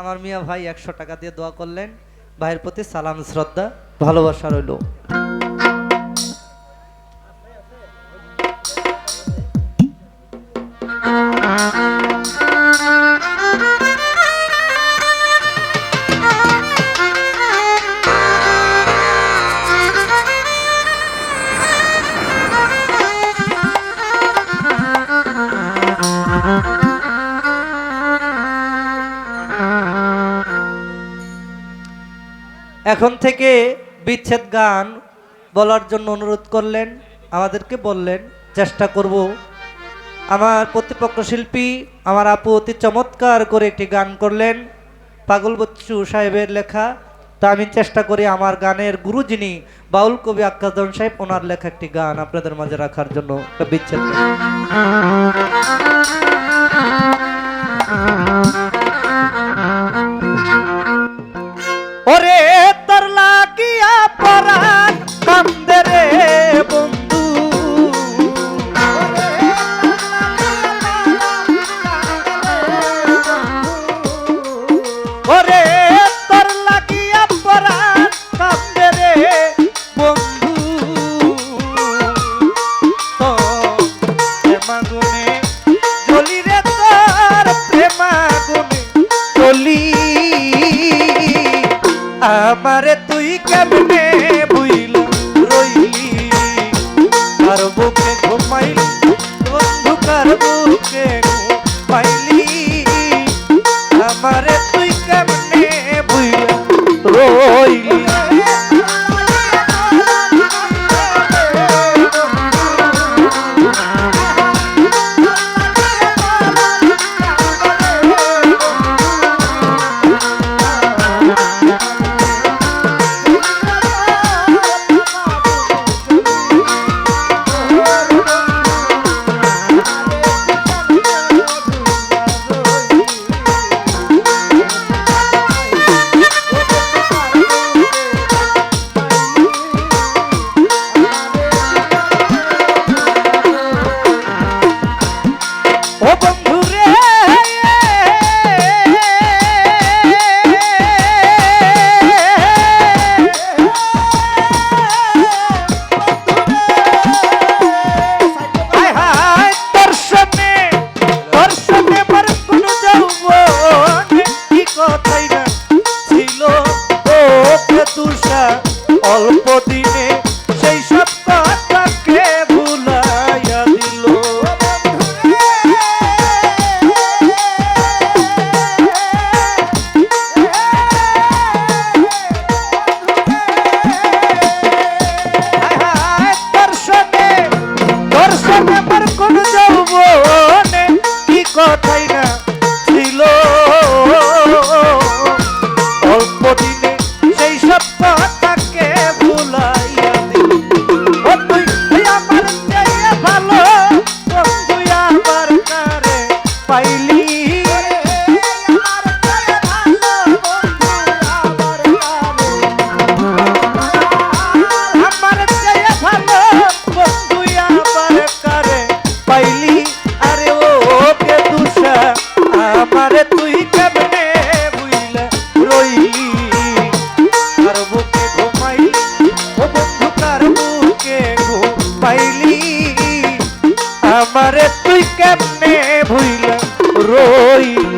আমার মিয়া ভাই একশো টাকা দিয়ে দোয়া করলেন। ভাইয়ের প্রতি সালাম শ্রদ্ধা ভালোবাসা রইল। এখন থেকে বিচ্ছেদ গান বলার জন্য অনুরোধ করলেন, আমাদেরকে বললেন, চেষ্টা করব। আমার প্রতিপক্ষ শিল্পী, আমার আপু অতি চমৎকার করে একটি গান করলেন, পাগল বচ্চু সাহেবের লেখা। তা আমি চেষ্টা করি আমার গানের গুরু যিনি, বাউল কবি আক্কাদন সাহেব, ওনার লেখা একটি গান আপনাদের মাঝে রাখার জন্য। বিচ্ছেদ আমারে তুই কেমনে আমারে তুই কেমনে ভুইলে রইলি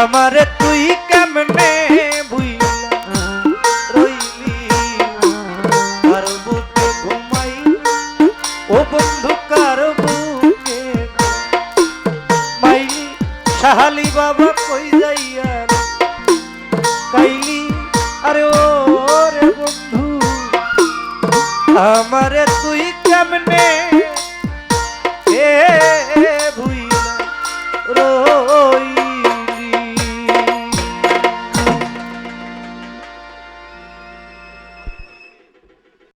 আমারে